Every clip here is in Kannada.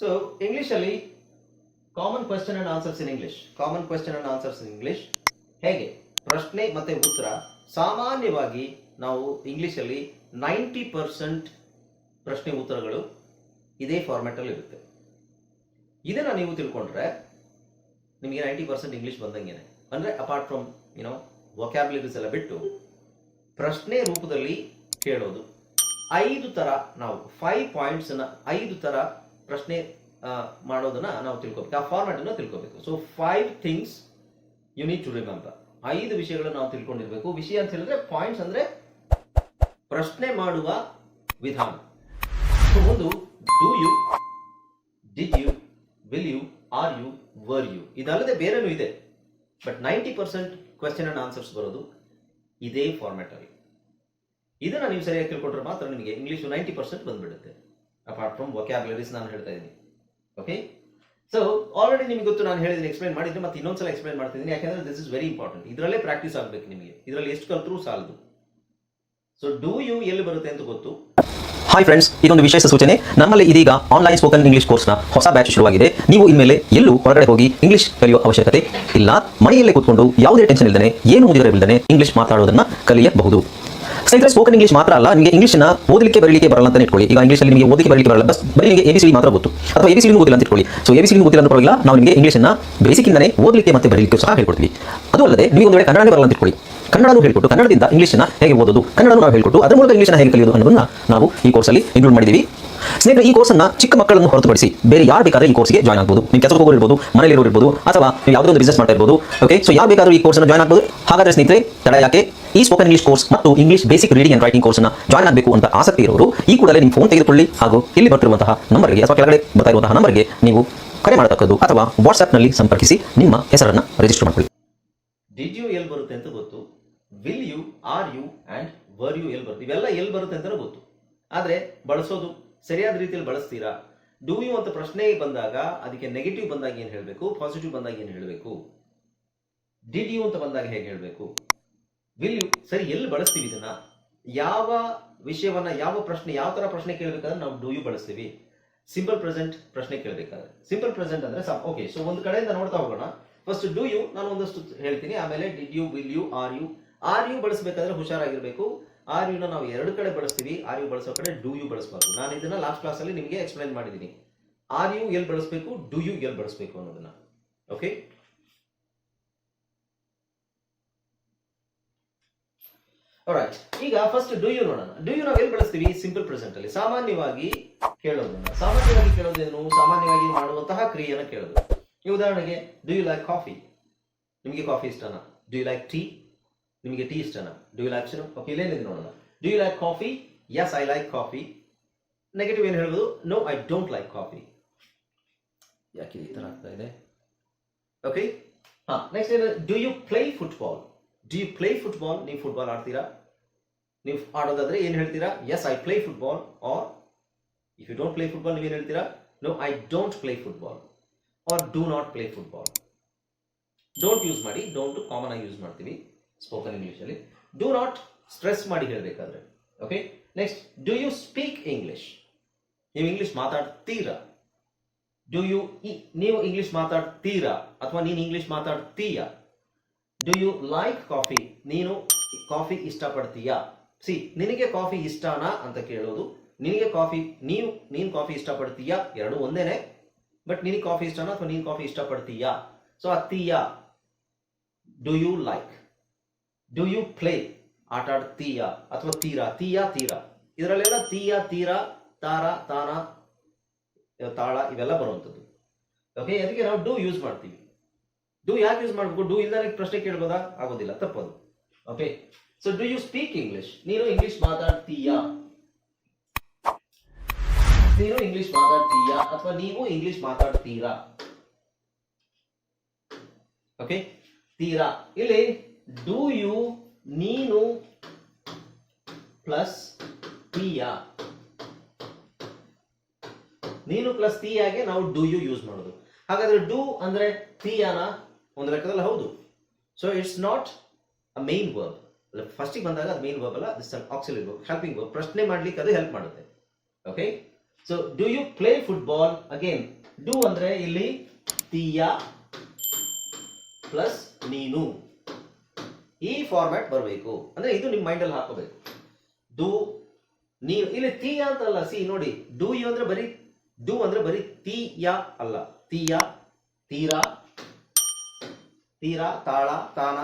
ಸೊ ಇಂಗ್ಲೀಷಲ್ಲಿ common question and answers in English common question and answers in English ಹೇಗೆ? ಪ್ರಶ್ನೆ ಮತ್ತೆ ಉತ್ತರ. ಸಾಮಾನ್ಯವಾಗಿ ನಾವು ಇಂಗ್ಲೀಷಲ್ಲಿ ನೈಂಟಿ ಪರ್ಸೆಂಟ್ ಪ್ರಶ್ನೆ ಉತ್ತರಗಳು ಇದೇ ಫಾರ್ಮ್ಯಾಟ್ ಅಲ್ಲಿ ಇರುತ್ತೆ. ಇದನ್ನ ನೀವು ತಿಳ್ಕೊಂಡ್ರೆ ನಿಮಗೆ ನೈಂಟಿ ಪರ್ಸೆಂಟ್ ಇಂಗ್ಲಿಷ್ ಬಂದಂಗೆನೆ. ಅಂದ್ರೆ ಅಪಾರ್ಟ್ ಫ್ರಮ್ ಯುನೋ ವೊಕ್ಯಾಬ್ಲರೀಸ್ ಎಲ್ಲ ಬಿಟ್ಟು ಪ್ರಶ್ನೆ ರೂಪದಲ್ಲಿ ಕೇಳೋದು. ಐದು ತರ ನಾವು ಫೈವ್ ಪಾಯಿಂಟ್ಸ್ ಐದು ತರ ಪ್ರಶ್ನೆ ಮಾಡೋದನ್ನ ನಾವು ತಿಳ್ಕೊಬೇಕು. ಆ ಫಾರ್ಮ್ಯಾಟ್ ಅನ್ನ ತಿಳ್ಕೊಬೇಕು. So five things you need to remember ಐದು ವಿಷಯಗಳನ್ನು ನಾವು ತಿಳ್ಕೊಂಡಿರ್ಬೇಕು. ವಿಷಯ ಅಂತ ಹೇಳಿದ್ರೆ ಪಾಯಿಂಟ್ಸ್ ಅಂದ್ರೆ ಪ್ರಶ್ನೆ ಮಾಡುವ ವಿಧಾನ. ಒಂದು do you did you will you are you were you ಇದಲ್ಲದೆ ಬೇರೆನೂ ಇದೆ. But ninety percent question and answers ಬರೋದು ಇದೇ ಫಾರ್ಮ್ಯಾಟ್ ಅಲ್ಲಿ. ಇದನ್ನ ನೀವು ಸರಿಯಾಗಿ ತಿಳ್ಕೊಂಡ್ರೆ ಮಾತ್ರ ನಿಮಗೆ ಇಂಗ್ಲಿಷ್ ನೈಂಟಿ ಪರ್ಸೆಂಟ್ ಬಂದ್ಬಿಡುತ್ತೆ. ಅಪಾರ್ಟ್ ಫ್ರಮ್ ವೊಕ್ಯಾಬ್ಯುಲರೀಸ್ ನಾನು ಹೇಳ್ತಾ ಇದ್ದೀನಿ. ಓಕೆ ಸೊ ಆಲ್ರೆಡಿ ನಿಮ್ಗೆ ಗೊತ್ತು ನಾನು ಹೇಳಿದ್ದೀನಿ ಎಕ್ಸ್ಪ್ಲೈನ್ ಮಾಡಿದ್ರೆ ಮತ್ತೆ ಇನ್ನೊಂದ್ಸಲ ಎಕ್ಸ್ಪ್ಲೈನ್ ಮಾಡ್ತಿದ್ದೀನಿ. ಯಾಕಂದ್ರೆ ದಿಸ್ ಇಸ್ ವೆರಿ ಇಂಪಾರ್ಟೆಂಟ್ ಇದರಲ್ಲೇ ಪ್ರಾಕ್ಟೀಸ್ ಆಗಬೇಕು ನಿಮಗೆ. ಇದರಲ್ಲಿ ಎಷ್ಟು ಕಲ್ತರೂ ಸಾಲದು. ಸೊ ಡೂ ಯು ಎಲ್ಲಿ ಬರುತ್ತೆ ಅಂತ ಗೊತ್ತು? ಹಾಯ್ ಫ್ರೆಂಡ್ಸ್ ಇದೊಂದು ವಿಶೇಷ ಸೂಚನೆ. ನಮ್ಮಲ್ಲಿ ಇದೀಗ ಆನ್ಲೈನ್ ಸ್ಪೋಕನ್ ಇಂಗ್ಲಿಷ್ ಕೋರ್ಸ್ನ ಹೊಸ ಬ್ಯಾಚ್ ಶುರುವಾಗಿದೆ. ನೀವು ಇನ್ಮೇಲೆ ಎಲ್ಲೂ ಹೊರಗಡೆ ಹೋಗಿ ಇಂಗ್ಲಿಷ್ ಕಲಿಯುವ ಅವಶ್ಯಕತೆ ಇಲ್ಲ. ಮನೆಯಲ್ಲೇ ಕೂತ್ಕೊಂಡು ಯಾವುದೇ ಟೆನ್ಷನ್ ಇಲ್ಲದೆ ಏನು ಮುಂದಿರಬಿಲ್ಲದೆ ಇಂಗ್ಲಿಷ್ ಮಾತಾಡೋದನ್ನ ಕಲಿಯಬಹುದು. ಸ್ನೇಹಿತರೆ ಸ್ಪೋಕನ್ ಇಂಗ್ಲಿಷ್ ಮಾತ್ರ ಅಲ್ಲ, ನಿಮಗೆ ನ ಓದಲಿಕ್ಕೆ, ಬರಲಿಕ್ಕೆ ಬರಲ್ಲ ಅಂತ ಇಟ್ಕೊಳ್ಳಿ. ಈಗ ಇಂಗ್ಲಿಷಲ್ಲಿ ನಿಮಗೆ ಓದಲಿಕ್ಕೆ, ಬರಲಿಕ್ಕೆ ಬರಲ್ಲ. ಬಸ್ ಬರೀ ನಿಮಗೆ ಎ ಮಾತ್ರ ಗೊತ್ತು. ಅಥವಾ ಎ ಬಿ ಗೊತ್ತಿಲ್ಲ ಅಂತ ಇಟ್ಕೊಳ್ಳಿ. ಸೊ ಎ ಸಿ ಗೊತ್ತಿಲ್ಲ ಅಂತ ಪರವಾಗಿಲ್ಲ, ನಾವು ನಿಮಗೆ ಇಂಗ್ಲಿಷ್ನ ಬೇಸಿಕ್ಕಿಂದನೇ ಓದಲಿಕ್ಕೆ ಮತ್ತೆ ಬರಲಿಕ್ಕೆ ಸಹ ಹೇಳ್ಕೊಡ್ತೀವಿ. ಅದು ಅಲ್ಲದೆ, ನೀವು ಒಂದು ವೇಳೆ ಕನ್ನಡನೇ ಬರಲ್ಲ ಅಂತ ಇಟ್ಕೊಳ್ಳಿ. ಕನ್ನಡನೂ ಹೇಳ್ಕೊಟ್ಟು, ಕನ್ನಡದಿಂದ ಇಂಗ್ಲಿಷ್ನ ಹೇಗೆ ಓದೋದು, ಕನ್ನಡನೂ ನಾವು ಹೇಳ್ಕೊಟ್ಟು, ಅದರ ಮೂಲಕ ಇಂಗ್ಲಿಷ್ನ ಹೇಗೆ ಕಲಿಯೋದು ಅನ್ನೋದನ್ನ ನಾವು ಈ ಕೋರ್ಸಲ್ಲಿ ಇನ್ಕ್ಲೂಡ್ ಮಾಡಿದ್ದೀವಿ. ಸ್ನೇಹಿತರೆ, ಈ ಕೋರ್ಸನ್ನ ಚಿಕ್ಕ ಮಕ್ಕಳನ್ನು ಹೊರತುಪಡಿಸಿ ಬೇರೆ ಯಾರು ಬೇಕಾದ್ರೆ ಈ ಕೋರ್ಸ್ಗೆ ಜಾಯ್ನ್ ಆಗ್ಬೋದು. ನೀವು ಕೆಲಸಕ್ಕೆ ಹೋಗೋರು ಇರ್ಬೋದು ಮನೆಯಲ್ಲಿ ಇರ್ಬೋದು, ಅಥವಾ ನೀವು ಯಾವುದೋ ಒಂದು ಬಿಸ್ನೆಸ್ ಮಾಡ್ತಾ ಇರ್ಬೋದು ಓಕೆ ಸೊ ಯಾರು ಬೇಕಾದ್ರೂ ಈ ಕೋರ್ಸ್ನ ಜಾಯ್ನ್ ಆಗ್ಬೋದು. ಹಾಗಾದ್ರೆ ಸ್ನೇಹಿತರೆ, ತಡ ಯಾಕೆ? ಈ ಸ್ಪೋಕನ್ ಇಂಗ್ಲಿಷ್ ಕೋರ್ಸ್ ಮತ್ತು English basic reading and writing ಕೋರ್ಸ್ನ ಜಾಯ್ನ್ ಆಗಬೇಕು ಅಂತ ಆಸಕ್ತಿ ಇರೋರು, ಈ ಕೂಡಲೇ ನಿಮ್ಮ ಫೋನ್ ತೆಗೆದುಕೊಳ್ಳಿ ಹಾಗೂ ಇಲ್ಲಿ ಬರ್ತಿರುವಂತಹ ನಂಬರ್ಗೆ ಅಥವಾ ಕೆಳಗಡೆ ಬರ್ತಾ ನಂಬರ್ಗೆ ನೀವು ಕರೆ ಮಾಡತಕ್ಕದ್ದು ಅಥವಾ ವಾಟ್ಸ್ಆ್ಯಪ್ನಲ್ಲಿ ಸಂಪರ್ಕಿಸಿ ನಿಮ್ಮ ಹೆಸರನ್ನು ರಿಜಿಸ್ಟರ್ ಮಾಡಿಕೊಳ್ಳಿ. ಡಿಡ್ ಯು ಎಲ್ ಬರುತ್ತೆ ಅಂತ ಗೊತ್ತು. Will you are you and were you L ಬರುತ್ತೆ. ಇವೆಲ್ಲ ಎಲ್ಲಿ ಬರುತ್ತೆ ಅಂತ ಗೊತ್ತು. ಆದರೆ, ಬಳಸೋದು ಸರಿಯಾದ ರೀತಿಯಲ್ಲಿ ಬಳಸ್ತೀರಾ? ಡೂ ಯು ಅಂತ ಪ್ರಶ್ನೆ ಬಂದಾಗ ಅದಕ್ಕೆ ನೆಗೆಟಿವ್ ಬಂದಾಗ ಏನು ಹೇಳಬೇಕು? ಪಾಸಿಟಿವ್ ಬಂದಾಗ ಏನು ಹೇಳಬೇಕು? ಡಿಡ್ ಯು ಅಂತ ಬಂದಾಗ ಹೇಗೆ ಹೇಳಬೇಕು? ವಿಲ್ ಯು ಸರಿ, ಎಲ್ಲಿ ಬಳಸ್ತೀವಿ ಇದನ್ನ? ಯಾವ ವಿಷಯವನ್ನ, ಯಾವ ಪ್ರಶ್ನೆ, ಯಾವ ತರ ಪ್ರಶ್ನೆ ಕೇಳಬೇಕಾದ್ರೆ ನಾವು ಡೂ ಯು ಬಳಸ್ತೀವಿ. ಸಿಂಪಲ್ ಪ್ರೆಸೆಂಟ್ ಪ್ರಶ್ನೆ ಕೇಳಬೇಕಾದ್ರೆ. ಸಿಂಪಲ್ ಪ್ರೆಸೆಂಟ್ ಅಂದ್ರೆ ಓಕೆ ಸೊ ಒಂದು ಕಡೆಯಿಂದ ನೋಡ್ತಾ ಹೋಗೋಣ. ಫಸ್ಟ್ ಡೂ ಯು ನಾನು ಒಂದಷ್ಟು ಹೇಳ್ತೀನಿ. ಆಮೇಲೆ did you will you are you are you ಬಳಸಬೇಕಾದ್ರೆ ಹುಷಾರಾಗಿರ್ಬೇಕು. ಆರ್ ಯುನ ನಾವು ಎರಡು ಕಡೆ ಬಳಸ್ತೀವಿ ಆರ್ ಯು ಬಳಸೋ ಕಡೆ ಡೂ ಯು ಬಳಸಬಾರ್ದು. ನಾನು ಇದನ್ನ ಲಾಸ್ಟ್ ಕ್ಲಾಸ್ ಅಲ್ಲಿ ನಿಮಗೆ ಎಕ್ಸ್ಪ್ಲೈನ್ ಮಾಡಿದ್ದೀನಿ ಆರ್ ಯು ಎಲ್ಲಿ ಬಳಸಬೇಕು, ಡೂ ಯು ಎಲ್ಲಿ ಬಳಸಬೇಕು ಅನ್ನೋದನ್ನ. ಓಕೆ ರೈಟ್ ಈಗ ಫಸ್ಟ್ ಡೂ ಯು ನೋಡೋಣ. ಡೂ ಯು ನಾವು ಎಲ್ಲಿ ಬಳಸ್ತೀವಿ? ಸಿಂಪಲ್ ಪ್ರೆಸೆಂಟ್ ಅಲ್ಲಿ. ಸಾಮಾನ್ಯವಾಗಿ ಕೇಳೋದನ್ನ ಸಾಮಾನ್ಯವಾಗಿ ಕೇಳೋದೇನು? ಸಾಮಾನ್ಯವಾಗಿ ಮಾಡುವಂತಹ ಕ್ರಿಯೆಯನ್ನು ಕೇಳೋದು. ಈ ಉದಾಹರಣೆಗೆ, ಡೂ ಯು ಲೈಕ್ ಕಾಫಿ ನಿಮಗೆ ಕಾಫಿ ಇಷ್ಟನಾ? ಡೂ ಯು ಲೈಕ್ ಟೀ ನಿಮಗೆ ಟೀ ಇಷ್ಟನಾ? ಡೂ ಯು ಲೈಕ್ ಓಕೆ ಇಲ್ಲೇನಿದೆ ನೋಡೋಣ. Do you like coffee yes I like coffee negative ಏನು ಹೇಳ್ಬೋದು no I don't like coffee ಯಾಕೆ ಈ ತರ ಆಗ್ತಾ ಇದೆ? ಓಕೆ ಹಾಂ ನೆಕ್ಸ್ಟ್ ಏನು? Do you play football do you play football ನೀವು ಫುಟ್ಬಾಲ್ ಆಡ್ತೀರಾ? ನೀವು ಆಡೋದಾದ್ರೆ ಏನು ಹೇಳ್ತೀರಾ? Yes I play football or if you don't play football ಏನು ಹೇಳ್ತೀರಾ? No I don't play football or do not play football don't use ಮಾಡಿ ಡೋಂಟ್ ಕಾಮನ್ ಆಗಿ ಯೂಸ್ ಮಾಡ್ತೀವಿ ಸ್ಪೋಕನ್ ಇಂಗ್ಲಿಷಲ್ಲಿ ಡೂ ನಾಟ್ ಸ್ಟ್ರೆಸ್ ಮಾಡಿ ಹೇಳಬೇಕಾದ್ರೆ. Okay next do you speak English ನೀವು ಇಂಗ್ಲಿಷ್ ಮಾತಾಡ್ತೀರಾ? ಡೂ ಯು ನೀವು ಇಂಗ್ಲಿಷ್ ಮಾತಾಡ್ತೀರಾ? ಅಥವಾ ನೀನು ಇಂಗ್ಲಿಷ್ ಮಾತಾಡ್ತೀಯಾ? ಡೂ ಯು ಲೈಕ್ ಕಾಫಿ ನೀನು ಕಾಫಿ ಇಷ್ಟಪಡ್ತೀಯಾ? ಸಿ ನಿನಗೆ ಕಾಫಿ ಇಷ್ಟನಾ ಅಂತ ಕೇಳೋದು. ನಿನಗೆ ಕಾಫಿ ನೀವು, ನೀನು ಕಾಫಿ ಇಷ್ಟಪಡ್ತೀಯಾ? ಎರಡು ಒಂದೇನೆ. ಬಟ್ ನಿನಗೆ ಕಾಫಿ ಇಷ್ಟನಾ ಅಥವಾ ನೀನು coffee ಇಷ್ಟಪಡ್ತೀಯಾ? So do do you like do you play ಆಟ ಆಡ್ತೀಯಾ ಅಥವಾ ತೀರಾ, ತೀಯಾ, ತೀರಾ. ಇದರಲ್ಲೆಲ್ಲ ತೀಯ, ತೀರಾ, ತಾರ, ತಾನ ತಾಳ ಇವೆಲ್ಲ ಬರುವಂಥದ್ದು. ಓಕೆ ಅದಕ್ಕೆ ನಾವು ಡೂ ಯೂಸ್ ಮಾಡ್ತೀವಿ. ಡೂ ಯಾಕೆ ಯೂಸ್ ಮಾಡಬೇಕು? ಡೂ ಇಲ್ದಾನೆ ಪ್ರಶ್ನೆ ಕೇಳ್ಬೋದಾ? ಆಗೋದಿಲ್ಲ, ತಪ್ಪದು. Okay so do you speak English ನೀನು ಇಂಗ್ಲಿಷ್ ಮಾತಾಡ್ತೀಯಾ ನೀನು ಇಂಗ್ಲಿಷ್ ಮಾತಾಡ್ತೀಯಾ ಅಥವಾ ನೀವು ಇಂಗ್ಲಿಷ್ ಮಾತಾಡ್ತೀರಾ ಓಕೆ ತೀರಾ. ಇಲ್ಲಿ ಡೂ ಯು ನೀನು ಪ್ಲಸ್ ತೀಯಾ ನೀನು ಪ್ಲಸ್ ತೀಯಾಗೆ ನಾವು ಡೂ ಯು ಯೂಸ್ ಮಾಡೋದು. ಹಾಗಾದ್ರೆ ಡೂ ಅಂದ್ರೆ ತೀಯಾನ ಒಂದು ಲೆಕ್ಕದಲ್ಲಿ ಹೌದು. So it's not a main verb ಫಸ್ಟಿಗೆ ಬಂದಾಗ ಅದು ಮೇನ್ ವರ್ಬ್ ಅಲ್ಲ this auxiliary verb helping verb ಪ್ರಶ್ನೆ ಮಾಡ್ಲಿಕ್ಕೆ ಅದು ಹೆಲ್ಪ್ ಮಾಡುತ್ತೆ. Okay so do you play football again do ಅಂದ್ರೆ ಇಲ್ಲಿ ತೀಯ ಪ್ಲಸ್ ನೀನು. ಈ ಫಾರ್ಮ್ಯಾಟ್ ಬರಬೇಕು. ಅಂದ್ರೆ ಇದು ನಿಮ್ಮ ಮೈಂಡಲ್ಲಿ ಹಾಕೋಬೇಕು. ಡೂ ನೀವು ಇಲ್ಲಿ ತೀಯ ಅಂತಲ್ಲ ಸಿ, ನೋಡಿ. ಡೂ, ಯು ಅಂದ್ರೆ ಬರೀ, ಡೂ ಅಂದ್ರೆ ಬರೀ ತೀಯ ಅಲ್ಲ. ತೀಯ ತೀರಾ ತೀರಾ, ತಾಳ, ತಾನ,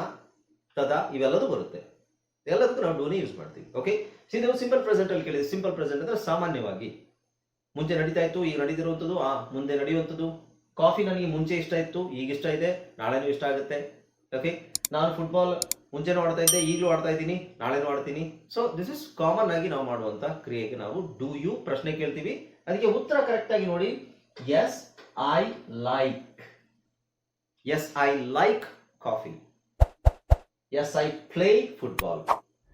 ತದ, ಇವೆಲ್ಲದೂ ಬರುತ್ತೆ. ಎಲ್ಲದಕ್ಕೂ ನಾವು ಡೂನೇ ಯೂಸ್ ಮಾಡ್ತೀವಿ ಓಕೆ ನೀವು ಸಿಂಪಲ್ ಪ್ರೆಸೆಂಟ್ ಅಲ್ಲಿ ಕೇಳಿದ್ರೆ ಸಿಂಪಲ್ ಪ್ರೆಸೆಂಟ್ ಅಂದ್ರೆ ಸಾಮಾನ್ಯವಾಗಿ. ಮುಂಚೆ ನಡೀತಾ ಇತ್ತು, ಈಗ ನಡೀತಿರುವಂಥದ್ದು, ಆ, ಮುಂದೆ ನಡೆಯುವಂಥದ್ದು. ಕಾಫಿ ನನಗೆ ಮುಂಚೆ ಇಷ್ಟ ಇತ್ತು, ಈಗ ಇಷ್ಟ ಇದೆ, ನಾಳೆನೂ ಇಷ್ಟ ಆಗುತ್ತೆ ಓಕೆ ನಾನು ಫುಟ್ಬಾಲ್ ಮುಂಚೆನೂ ಆಡ್ತಾ ಇದ್ದೆ, ಈಗಲೂ ಆಡ್ತಾ ಇದ್ದೀನಿ, ನಾಳೆನೂ ಆಡ್ತೀನಿ. ಸೊ ದಿಸ್ ಇಸ್ ಕಾಮನ್ ಆಗಿ ನಾವು ಮಾಡುವಂತ ಕ್ರಿಯೆಗೆ ನಾವು ಡೂ ಯು ಪ್ರಶ್ನೆ ಕೇಳ್ತೀವಿ. ಅದಕ್ಕೆ ಉತ್ತರ ಕರೆಕ್ಟ್ ಆಗಿ ನೋಡಿ. Yes I like yes I like coffee yes I play football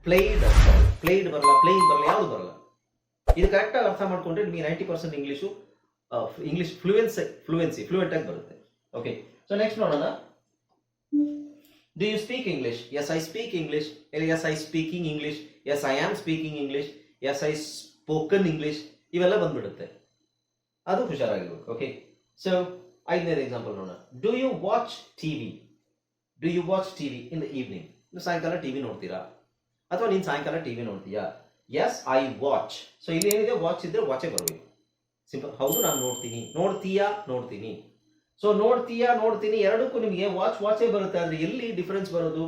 played played ಬರಲ್ಲ ಪ್ಲೇಯಿಂಗ್ ಬರಲ್ಲ, ಯಾವುದು ಬರಲ್ಲ. ಇದು ಕರೆಕ್ಟ್ ಆಗಿ ಅರ್ಥ ಮಾಡ್ಕೊಂಡ್ರೆ ನಿಮಗೆ ninety percent English English fluence fluency fluent ಆಗಿ ಬರುತ್ತೆ. ಓಕೆ ಸೊ ನೆಕ್ಸ್ಟ್ ನೋಡೋಣ. Do you speak English Yes, I speak English. Yes, I speaking English. Yes, I am speaking English. Yes, I spoken English ಇವೆಲ್ಲ ಬಂದ್ಬಿಡುತ್ತೆ. ಅದು ಹುಷಾರಾಗಿರ್ಬೇಕು ಓಕೆ ಸೊ ಐದನೇದು ಎಕ್ಸಾಂಪಲ್ ನೋಡೋಣ. Do you watch T V do you watch T V in the evening ಸಾಯಂಕಾಲ ಟಿ ವಿ ನೋಡ್ತೀರಾ? ಅಥವಾ ನೀನು ಸಾಯಂಕಾಲ ಟಿ ವಿ ನೋಡ್ತೀಯಾ? ಎಸ್ ಐ ವಾಚ್ ಸೊ ಇಲ್ಲಿ ಏನಿದೆ? ವಾಚ್ ಇದ್ರೆ ವಾಚೇ ಬರಬೇಕು ಸಿಂಪಲ್ ಹೌದು ನಾನು ನೋಡ್ತೀನಿ. ನೋಡ್ತೀಯಾ? ನೋಡ್ತೀನಿ. ಸೊ ನೋಡ್ತೀಯಾ ನೋಡ್ತೀನಿ ಎರಡಕ್ಕೂ ನಿಮಗೆ ವಾಚ್ ವಾಚೇ ಬರುತ್ತೆ. ಅಂದ್ರೆ ಎಲ್ಲಿ ಡಿಫರೆನ್ಸ್ ಬರೋದು?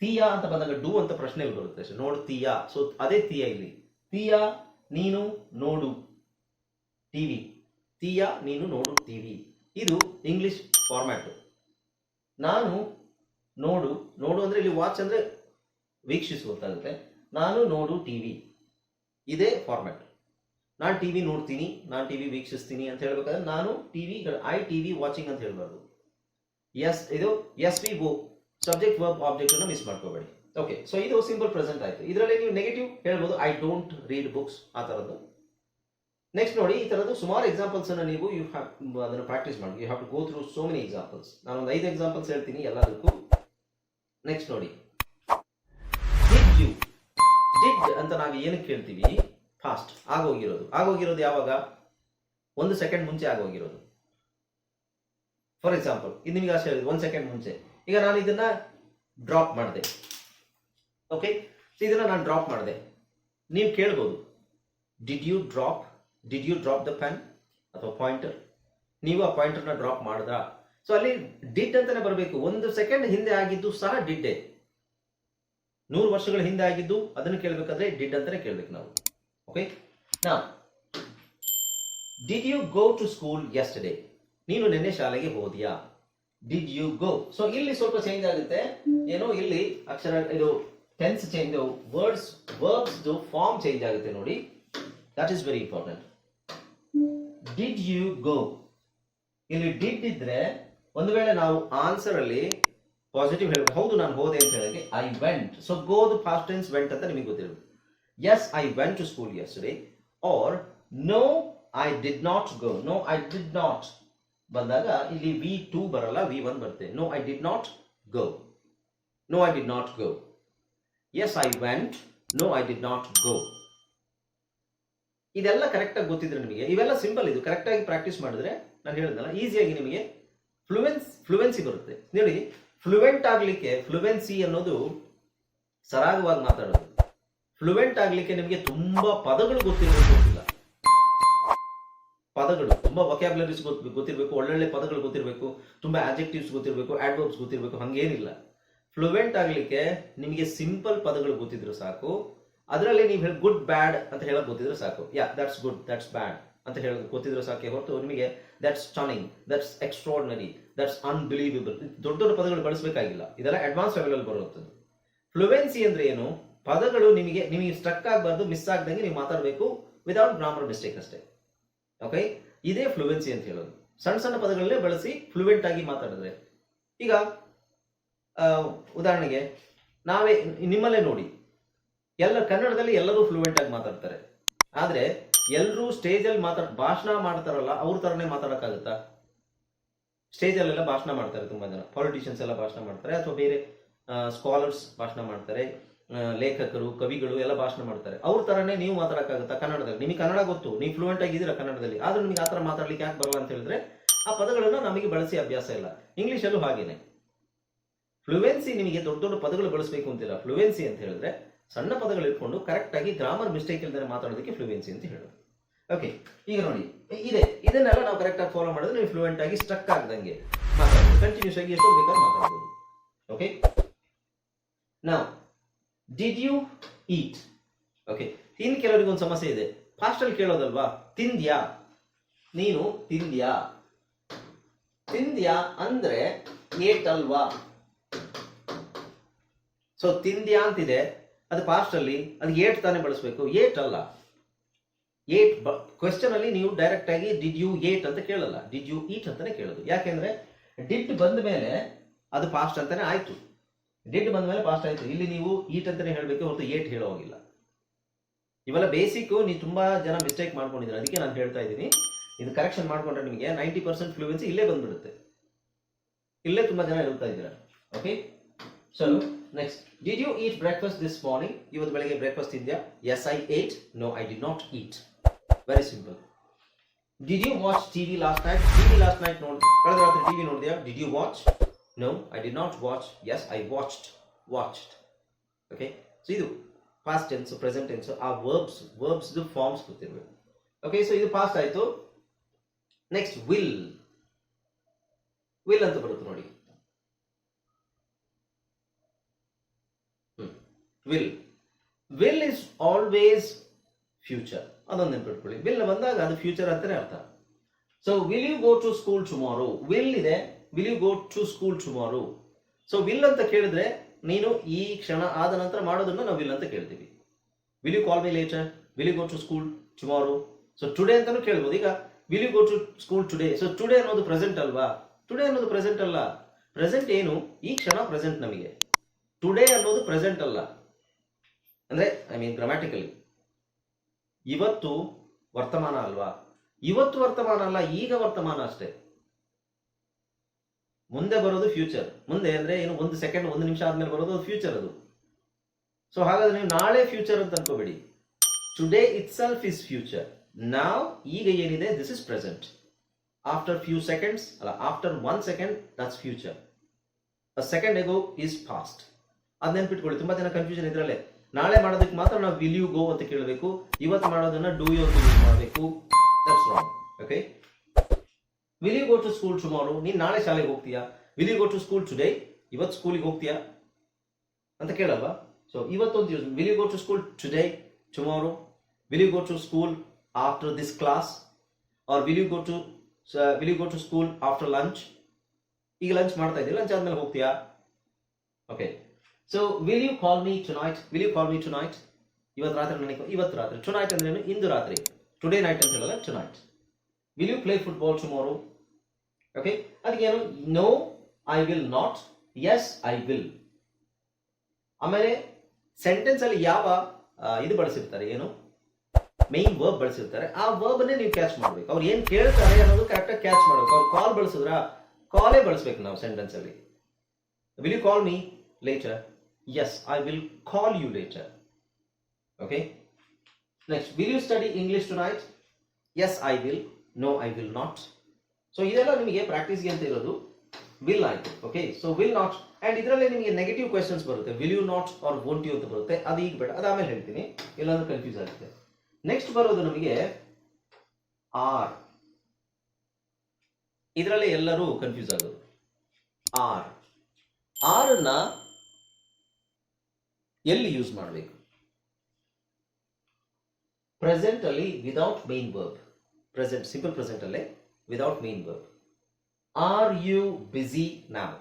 ತೀಯಾ ಅಂತ ಬಂದಾಗ ಡೂ ಅಂತ ಪ್ರಶ್ನೆ ಬರುತ್ತೆ ಅಷ್ಟೇ. ನೋಡ್ತೀಯಾ ಸೊ ಅದೇ ತೀಯಾ ಇಲ್ಲಿ. ತೀಯಾ, ನೀನು, ನೋಡು ಟಿವಿ ತೀಯಾ, ನೀನು, ನೋಡು ಟಿವಿ ಇದು ಇಂಗ್ಲಿಷ್ ಫಾರ್ಮ್ಯಾಟ್ ನಾನು, ನೋಡು ನೋಡು ಅಂದ್ರೆ ಇಲ್ಲಿ ವಾಚ್ ಅಂದ್ರೆ ವೀಕ್ಷಿಸುವಂತಾಗುತ್ತೆ. ನಾನು, ನೋಡು ಟಿವಿ ಇದೇ ಫಾರ್ಮ್ಯಾಟ್ ನಾನು ಟಿ ವಿ ನೋಡ್ತೀನಿ, ನಾನು ಟಿ ವಿ ವೀಕ್ಷಿಸ್ತೀನಿ ಅಂತ ಹೇಳ್ಬೇಕಾದ್ರೆ ನಾನು T V I T V watching ಅಂತ ಹೇಳ್ಬಾರ್ದು. ಎಸ್ ಇದು ಎಸ್ ವಿ ಗೋ ಸಬ್ಜೆಕ್ಟ್ ವರ್ಬ್ ಆಬ್ಜೆಕ್ಟ್ ಅನ್ನು ಮಿಸ್ ಮಾಡ್ಕೋಬೇಡಿ. ಓಕೆ ಸೊ ಇದು ಸಿಂಪಲ್ ಪ್ರೆಸೆಂಟ್ ಆಯಿತು. ಇದರಲ್ಲಿ ನೀವು ನೆಗೆಟಿವ್ ಹೇಳ್ಬೋದು ಐ ಡೋಂಟ್ ರೀಡ್ ಬುಕ್ಸ್ ಆ ಥರದ್ದು ನೆಕ್ಸ್ಟ್ ನೋಡಿ, ಈ ಥರದ್ದು ಸುಮಾರು ಎಕ್ಸಾಂಪಲ್ಸ್ ಅನ್ನು ನೀವು ಯು ಹ್ಯಾವ್ ಅದನ್ನು ಪ್ರಾಕ್ಟೀಸ್ ಮಾಡಿ. You have to go through so many examples ನಾನು ಒಂದು ಐದು ಎಕ್ಸಾಂಪಲ್ಸ್ ಹೇಳ್ತೀನಿ ಎಲ್ಲದಕ್ಕೂ. ನೆಕ್ಸ್ಟ್ ನೋಡಿ. ಡಿಡ್ ಯು ಡಿಡ್ ಅಂತ ನಾವು ಏನಕ್ಕೆ ಕೇಳ್ತೀವಿ? ಫಾಸ್ಟ್ ಆಗೋಗಿರೋದು. ಆಗೋಗಿರೋದು ಯಾವಾಗ? ಒಂದು ಸೆಕೆಂಡ್ ಮುಂಚೆ ಆಗೋಗಿರೋದು. ಫಾರ್ ಎಕ್ಸಾಂಪಲ್ ಇದು ನಿಮಗೆ ಅಷ್ಟೇ ಒಂದು ಸೆಕೆಂಡ್ ಮುಂಚೆ. ಈಗ ನಾನು ಇದನ್ನ ಡ್ರಾಪ್ ಮಾಡಿದೆ. ಓಕೆ ಇದನ್ನ ನಾನು ಡ್ರಾಪ್ ಮಾಡಿದೆ. ನೀವು ಕೇಳ್ಬೋದು. Did you drop did you drop the pen ಅಥವಾ ಪಾಯಿಂಟರ್ ನೀವು ಆ ಪಾಯಿಂಟರ್ನ ಡ್ರಾಪ್ ಮಾಡಿದ್ರಾ ಸೊ ಅಲ್ಲಿ ಡಿಡ್ ಅಂತಾನೆ ಬರಬೇಕು. ಒಂದು ಸೆಕೆಂಡ್ ಹಿಂದೆ ಆಗಿದ್ದು ಸಹ ಡಿಡ್ಡೆ ನೂರು ವರ್ಷಗಳ ಹಿಂದೆ ಆಗಿದ್ದು ಅದನ್ನು ಕೇಳಬೇಕಾದ್ರೆ ಡಿಡ್ ಅಂತಾನೆ ಕೇಳಬೇಕು ನಾವು. ಓಕೆ ನಾ did you go to school yesterday ನೀನು ನಿನ್ನೆ ಶಾಲೆಗೆ ಹೋದ್ಯಾ? ಡಿಡ್ ಯು ಗೋ ಸೊ ಇಲ್ಲಿ ಸ್ವಲ್ಪ ಚೇಂಜ್ ಆಗುತ್ತೆ. ಏನೋ ಇಲ್ಲಿ ಅಕ್ಷರ, ಇದು tense change words verbs form change ಆಗುತ್ತೆ ನೋಡಿ. That is very important did you go ಇಲ್ಲಿ ಡಿಡ್ ಇದ್ರೆ ಒಂದು ವೇಳೆ ನಾವು ಆನ್ಸರ್ ಅಲ್ಲಿ ಪಾಸಿಟಿವ್ ಹೇಳಬೇಕು. ಹೌದು, ನಾನು ಹೋದೆ ಅಂತ ಹೇಳಿದ್ರೆ ಐ ವೆಂಟ್ ಸೊ ಗೋದು ಫಾಸ್ಟ್ ಟೆನ್ಸ್ ವೆಂಟ್ ಅಂತ ನಿಮಗೆ ಗೊತ್ತಿರಬೇಕು yes i went to school yesterday. Or, no, i did not go. No, i did not. ಬಂದಾಗ ಇಲ್ಲಿ ವಿ ಟೂ ಬರಲ್ಲ ವಿ ಒನ್ ಬರುತ್ತೆ no I did not go no I did not go yes I went no I did not go ಇದೆಲ್ಲ ಕರೆಕ್ಟಾಗಿ ಗೊತ್ತಿದ್ರೆ ನಿಮಗೆ. ಇವೆಲ್ಲ ಸಿಂಪಲ್ ಇದು. ಕರೆಕ್ಟಾಗಿ ಪ್ರಾಕ್ಟೀಸ್ ಮಾಡಿದ್ರೆ ನಾನು ಹೇಳಿದ್ನಲ್ಲ ಈಸಿಯಾಗಿ ನಿಮಗೆ ಫ್ಲೂಯೆನ್ಸ್ ಫ್ಲೂಯೆನ್ಸಿ ಬರುತ್ತೆ. ನೋಡಿ ಫ್ಲೂಯೆಂಟ್ ಆಗಲಿಕ್ಕೆ ಫ್ಲೂಯೆನ್ಸಿ ಅನ್ನೋದು ಸರಾಗವಾಗಿ ಮಾತಾಡೋದು. ಫ್ಲೂಯೆಂಟ್ ಆಗ್ಲಿಕ್ಕೆ ನಿಮಗೆ ತುಂಬಾ ಪದಗಳು ಗೊತ್ತಿರಬೇಕು ಗೊತ್ತಿಲ್ಲ ಪದಗಳು, ತುಂಬಾ ವೊಕ್ಯಾಬ್ಲರೀಸ್ ಗೊತ್ತಿರಬೇಕು, ಒಳ್ಳೊಳ್ಳೆ ಪದಗಳು ಗೊತ್ತಿರಬೇಕು, ತುಂಬಾ ಆಬ್ಜೆಕ್ಟಿವ್ಸ್ ಗೊತ್ತಿರಬೇಕು ಆಡ್ವರ್ಬ್ಸ್ ಗೊತ್ತಿರಬೇಕು, ಹಂಗೇನಿಲ್ಲ. ಫ್ಲೂಯೆಂಟ್ ಆಗ್ಲಿಕ್ಕೆ ನಿಮಗೆ ಸಿಂಪಲ್ ಪದಗಳು ಗೊತ್ತಿದ್ರು ಸಾಕು. ಅದರಲ್ಲಿ ನೀವು ಹೇಳಿ ಗುಡ್ ಬ್ಯಾಡ್ ಅಂತ ಹೇಳಕ್ ಗೊತ್ತಿದ್ರೆ ಸಾಕು. Yeah that's good that's bad ಅಂತ ಹೇಳೋದು ಗೊತ್ತಿದ್ರೆ ಸಾಕೆ ಹೊರತು ನಿಮಗೆ that's stunning that's extraordinary that's unbelievable ದೊಡ್ಡ ದೊಡ್ಡ ಪದಗಳು ಬಳಸಬೇಕಾಗಿಲ್ಲ. ಇದೆಲ್ಲ ಅಡ್ವಾನ್ಸ್ ಲೆವೆಲಲ್ಲಿ ಬರುವಂಥದ್ದು. ಫ್ಲೂವೆನ್ಸಿ ಅಂದ್ರೆ ಏನು? ಪದಗಳು ನಿಮಗೆ ನಿಮಗೆ ಸ್ಟ್ರಕ್ ಆಗಬಾರ್ದು ಮಿಸ್ ಆಗ್ದಂಗೆ ನೀವು ಮಾತಾಡಬೇಕು ವಿದೌಟ್ ಗ್ರಾಮರ್ ಮಿಸ್ಟೇಕ್ ಅಷ್ಟೇ. ಓಕೆ ಇದೇ ಫ್ಲೂಯೆನ್ಸಿ ಅಂತ ಹೇಳೋದು. ಸಣ್ಣ ಸಣ್ಣ ಪದಗಳನ್ನೇ ಬಳಸಿ ಫ್ಲೂಯೆಂಟ್ ಆಗಿ ಮಾತಾಡಿದ್ರೆ. ಈಗ ಉದಾಹರಣೆಗೆ, ನಾವೇ ನಿಮ್ಮಲ್ಲೇ ನೋಡಿ. ಎಲ್ಲ ಕನ್ನಡದಲ್ಲಿ ಎಲ್ಲರೂ ಫ್ಲೂಯೆಂಟ್ ಆಗಿ ಮಾತಾಡ್ತಾರೆ. ಆದ್ರೆ ಎಲ್ಲರೂ ಸ್ಟೇಜಲ್ಲಿ ಮಾತಾಡ್, ಭಾಷಣ ಮಾಡ್ತಾರಲ್ಲ, ಅವ್ರ ಥರನೇ ಮಾತಾಡೋಕ್ಕಾಗುತ್ತಾ? ಸ್ಟೇಜಲ್ಲೆಲ್ಲ ಭಾಷಣ ಮಾಡ್ತಾರೆ ತುಂಬಾ ಜನ. ಪಾಲಿಟಿಷಿಯನ್ಸ್ ಎಲ್ಲ ಭಾಷಣ ಮಾಡ್ತಾರೆ, ಅಥವಾ ಬೇರೆ ಸ್ಕಾಲರ್ಸ್ ಭಾಷಣ ಮಾಡ್ತಾರೆ. ಲೇಖಕರು, ಕವಿಗಳು ಎಲ್ಲ ಭಾಷಣ ಮಾಡ್ತಾರೆ. ಅವ್ರ ತರನೇ ನೀವು ಮಾತಾಡಕ್ಕಾಗುತ್ತಾ ಕನ್ನಡದಲ್ಲಿ? ನಿಮಗೆ ಕನ್ನಡ ಗೊತ್ತು, ನೀವು ಫ್ಲೂಯೆಂಟ್ ಆಗಿದ್ದೀರಾ ಕನ್ನಡದಲ್ಲಿ? ಆದ್ರೂ ನಿಮಗೆ ಆ ಥರ ಮಾತಾಡ್ಲಿಕ್ಕೆ ಯಾಕೆ ಬರಲ್ಲ ಅಂತ ಹೇಳಿದ್ರೆ ಆ ಪದಗಳನ್ನು ನಮಗೆ ಬಳಸಿ ಅಭ್ಯಾಸ ಇಲ್ಲ. ಇಂಗ್ಲಿಷಲ್ಲೂ ಹಾಗೇನೆ. ಫ್ಲೂಯೆನ್ಸಿ ನಿಮಗೆ ದೊಡ್ಡ ದೊಡ್ಡ ಪದಗಳು ಬಳಸಬೇಕು ಅಂತಿಲ್ಲ. ಫ್ಲೂಯೆನ್ಸಿ ಅಂತ ಹೇಳಿದ್ರೆ ಸಣ್ಣ ಪದಗಳು ಇಟ್ಕೊಂಡು ಕರೆಕ್ಟಾಗಿ ಗ್ರಾಮರ್ ಮಿಸ್ಟೇಕ್ ಇಲ್ಲದೆ ಮಾತಾಡೋದಕ್ಕೆ ಫ್ಲೂಯೆನ್ಸಿ ಅಂತ ಹೇಳೋದು. ಓಕೆ ಈಗ ನೋಡಿ, ಇದೆ. ಇದನ್ನೆಲ್ಲ ನಾವು ಕರೆಕ್ಟಾಗಿ ಫಾಲೋ ಮಾಡಿದ್ರೆ ನೀವು ಫ್ಲೂಯೆಂಟ್ ಆಗಿ ಸ್ಟ್ರಕ್ ಆಗದಂಗೆ ಮಾತಾಡೋದು ಕಂಟಿನ್ಯೂಸ್ ಆಗಿ ಎಷ್ಟು ಬೇಕಾದ್ರೆ ಮಾತಾಡ್ಬೋದು. ಓಕೆ ನಾವು ಡಿಡ್ ಯು ಈಟ್ ಓಕೆ ಇನ್ನು ಕೆಲವರಿಗೆ ಒಂದು ಸಮಸ್ಯೆ ಇದೆ. ಫಾಸ್ಟಲ್ಲಿ ಕೇಳೋದಲ್ವಾ? ತಿಂದ್ಯಾ? ನೀನು ತಿಂದ್ಯಾ? ತಿಂದ್ಯಾ ಅಂದ್ರೆ ಏಟ್ ಅಲ್ವಾ ಸೊ ತಿಂದ್ಯಾ ಅಂತಿದೆ. ಅದು ಫಾಸ್ಟಲ್ಲಿ ಅದು ಏಟ್ ತಾನೇ ಬಳಸಬೇಕು. ಏಟ್ ಅಲ್ಲ. ಏಟ್ ಕ್ವೆಶ್ಚನ್ ಅಲ್ಲಿ ನೀವು ಡೈರೆಕ್ಟ್ ಆಗಿ ಡಿಡ್ ಯು ಏಟ್ ಅಂತ ಕೇಳಲ್ಲ. ಡಿಡ್ ಯು ಈಟ್ ಅಂತಾನೆ ಕೇಳೋದು. ಯಾಕೆಂದ್ರೆ ಡಿಡ್ ಬಂದ ಮೇಲೆ ಅದು ಫಾಸ್ಟ್ ಅಂತಾನೆ ಆಯ್ತು. ಡಿಡ್ ಬಂದ ಮೇಲೆ ಪಾಸ್ಟ್ ಆಯಿತು. ಇಲ್ಲಿ ನೀವು ಈಟ್ ಅಂತಲೇ ಹೇಳಬೇಕು, ಹೊರತು ಏಟ್ ಹೇಳೋ ಹೋಗಿಲ್ಲ ಇವೆಲ್ಲ ಬೇಸಿಕ್ಕು ನೀವು ತುಂಬ ಜನ ಮಿಸ್ಟೇಕ್ ಮಾಡ್ಕೊಂಡಿದ್ದೀರ. ಅದಕ್ಕೆ ನಾನು ಹೇಳ್ತಾ ಇದ್ದೀನಿ. ಇದು ಕರೆಕ್ಷನ್ ಮಾಡಿಕೊಂಡ್ರೆ ನಿಮಗೆ ನೈಂಟಿ ಪರ್ಸೆಂಟ್ ಫ್ಲೂಯೆನ್ಸಿ ಇಲ್ಲೇ ಬಂದ್ಬಿಡುತ್ತೆ. ಇಲ್ಲೇ ತುಂಬ ಜನ ಹೇಳ್ತಾ ಇದ್ದೀರಾ. Okay so next did you eat breakfast this morning ಇವತ್ತು ಬೆಳಗ್ಗೆ ಬ್ರೇಕ್ಫಾಸ್ಟ್ ಇದೆಯಾ yes I ate no I did not eat very simple did you watch TV last night TV last night ನೋಡಿ ಕಳೆದ ರಾತ್ರಿ ಟಿವಿ ನೋಡಿದ್ಯಾ? Did you watch no I did not watch yes I watched watched okay so ಇದು ಪಾಸ್ಟ್ ಟೆನ್ಸ್ ಪ್ರೆಸೆಂಟ್ ಟೆನ್ಸ್ ಆ ವರ್ಬ್ಸ್ ವರ್ಬ್ಸ್ ಫಾರ್ಮ್ಸ್ ಗೊತ್ತಿರಬೇಕು. ಓಕೆ ಸೊ ಇದು ಪಾಸ್ಟ್ ಆಯಿತು. ನೆಕ್ಸ್ಟ್ ವಿಲ್ ವಿಲ್ ಅಂತ ಬರುತ್ತೆ ನೋಡಿ. Will will is always future ಅದೊಂದು ನೆನ್ಪಿಟ್ಕೊಳ್ಳಿ. ವಿಲ್ ಬಂದಾಗ ಅದು ಫ್ಯೂಚರ್ ಅಂತಲೇ ಅರ್ಥ. So will you go to school tomorrow will ಇದೆ. Will you go to school tomorrow so will ಅಂತ ಕೇಳಿದ್ರೆ, ನೀನು ಈ ಕ್ಷಣ ಆದ ನಂತರ ಮಾಡೋದನ್ನು ನಾವು ವಿಲ್ ಅಂತ ಕೇಳ್ತೀವಿ. Will you call me later will you go to school tomorrow so today ಅಂತಾನು ಕೇಳ್ಬೋದು. ಈಗ will you go to school today so today ಅನ್ನೋದು ಪ್ರೆಸೆಂಟ್ ಅಲ್ವಾ? ಟುಡೇ ಅನ್ನೋದು ಪ್ರೆಸೆಂಟ್ ಅಲ್ಲ. ಪ್ರೆಸೆಂಟ್ ಏನು? ಈ ಕ್ಷಣ ಪ್ರೆಸೆಂಟ್ ನಮಗೆ. ಟುಡೇ ಅನ್ನೋದು ಪ್ರೆಸೆಂಟ್ ಅಲ್ಲ. ಅಂದ್ರೆ ಐ ಮೀನ್ ಗ್ರಾಮ್ಯಾಟಿಕಲಿ ಇವತ್ತು ವರ್ತಮಾನ ಅಲ್ವಾ? ಇವತ್ತು ವರ್ತಮಾನ ಅಲ್ಲ, ಈಗ ವರ್ತಮಾನ ಅಷ್ಟೇ. ಮುಂದೆ ಬರೋದು ಫ್ಯೂಚರ್ ಮುಂದೆ ಅಂದ್ರೆ ಏನು, ಒಂದು ಸೆಕೆಂಡ್ ಒಂದು ನಿಮಿಷ ಆದ್ಮೇಲೆ ಬರೋದು ಅದು ಫ್ಯೂಚರ್ ಅದು. ಸೊ ಹಾಗಾದ್ರೆ ನೀವು ನಾಳೆ ಫ್ಯೂಚರ್ ಅಂತ ಅನ್ಕೋಬೇಡಿ. Today itself is future ನಾವ್ ಈಗ ಏನಿದೆ? This is present after few seconds ಅಲ್ಲ after one second that's future second ago is past ಅದ್ ನೆನ್ಪಿಟ್ಕೊಳ್ಳಿ, ತುಂಬಾ ಜನ ಕನ್ಫ್ಯೂಷನ್ ಇದ್ರಲ್ಲೇ. ನಾಳೆ ಮಾಡೋದಕ್ಕೆ ಮಾತ್ರ ನಾವು ವಿಲ್ ಯು ಗೋ ಅಂತ ಕೇಳಬೇಕು. ಇವತ್ತು ಮಾಡೋದನ್ನ ಡೂ ಯು ಯೂಸ್ ಮಾಡಬೇಕು. That's wrong okay will you go to school tomorrow ನೀನು ನಾಳೆ ಶಾಲೆಗೆ ಹೋಗ್ತೀಯಾ? Will you go to school today ಇವತ್ತು ಸ್ಕೂಲಿಗೆ ಹೋಗ್ತೀಯಾ? ಅಂತ ಕೇಳಲ್ವಾ? ಸೊ ಇವತ್ತೊಂದು ದಿವಸ will you go to school today tomorrow will you go to school after this class or will you go to will you go to school after lunch ಈಗ ಲಂಚ್ ಮಾಡ್ತಾ ಇದ್ದೀವಿ ಲಂಚ್ ಆದ್ಮೇಲೆ ಹೋಗ್ತೀಯಾ? Okay so will you call me tonight will you call me tonight ಇವತ್ತು ರಾತ್ರಿ ನನಗೆ, ಇವತ್ತು ರಾತ್ರಿ ಟು ನೈಟ್ ಅಂದ್ರೆ ಏನು? ಇಂದು ರಾತ್ರಿ. ಟುಡೇ ನೈಟ್ ಅಂತ ಹೇಳಲ್ಲ tonight will you play football tomorrow okay ಅದಕ್ಕೇನು no I will not yes I will ಆಮೇಲೆ ಸೆಂಟೆನ್ಸ್ ಅಲ್ಲಿ ಯಾವ ಇದು ಬಳಸಿರ್ತಾರೆ, ಏನು? ಮೈನ್ ವರ್ಬ್ ಬಳಸಿರ್ತಾರೆ. ಆ ವರ್ಬ್ ಅನ್ನೇ ನೀವು ಕ್ಯಾಚ್ ಮಾಡ್ಬೇಕು. ಅವ್ರು ಏನ್ ಕೇಳ್ತಾರೆ ಅನ್ನೋದು ಕರೆಕ್ಟಾಗಿ ಕ್ಯಾಚ್ ಮಾಡ್ಬೇಕು. ಅವ್ರು ಕಾಲ್ ಬಳಸಿದ್ರ? ಕಾಲೇ ಬಳಸ್ಬೇಕು ನಾವು ಸೆಂಟೆನ್ಸ್ ಅಲ್ಲಿ. Will you call me later yes I will call you later okay next will you study English tonight yes I will no I will not so ಇದೆಲ್ಲ ನಿಮಗೆ ಪ್ರಾಕ್ಟೀಸ್ಗೆ ಅಂತ ಇರೋದು ವಿಲ್ ಆಯಿತು okay so will not and ಇದರಲ್ಲಿ ನಿಮಗೆ ನೆಗೆಟಿವ್ ಕ್ವೆಶನ್ಸ್ ಬರುತ್ತೆ. Will you not or won't you ಅಂತ ಬರುತ್ತೆ. ಅದು ಈಗ ಬೇಡ. ಅದು ಆಮೇಲೆ ಹೇಳ್ತೀನಿ. ಇಲ್ಲಾಂದ್ರೆ ಕನ್ಫ್ಯೂಸ್ ಆಗುತ್ತೆ. ನೆಕ್ಸ್ಟ್ ಬರೋದು ನಮಗೆ ಆರ್ ಇದರಲ್ಲಿ ಎಲ್ಲರೂ ಕನ್ಫ್ಯೂಸ್ ಆಗೋದು. ಆರ್ ಆರ್ ಅನ್ನ ಎಲ್ಲಿ ಯೂಸ್ ಮಾಡಬೇಕು? ಪ್ರೆಸೆಂಟ್ ಅಲ್ಲಿ without main verb present simple present ಅಲ್ಲೇ without main verb are you busy ನಾವ್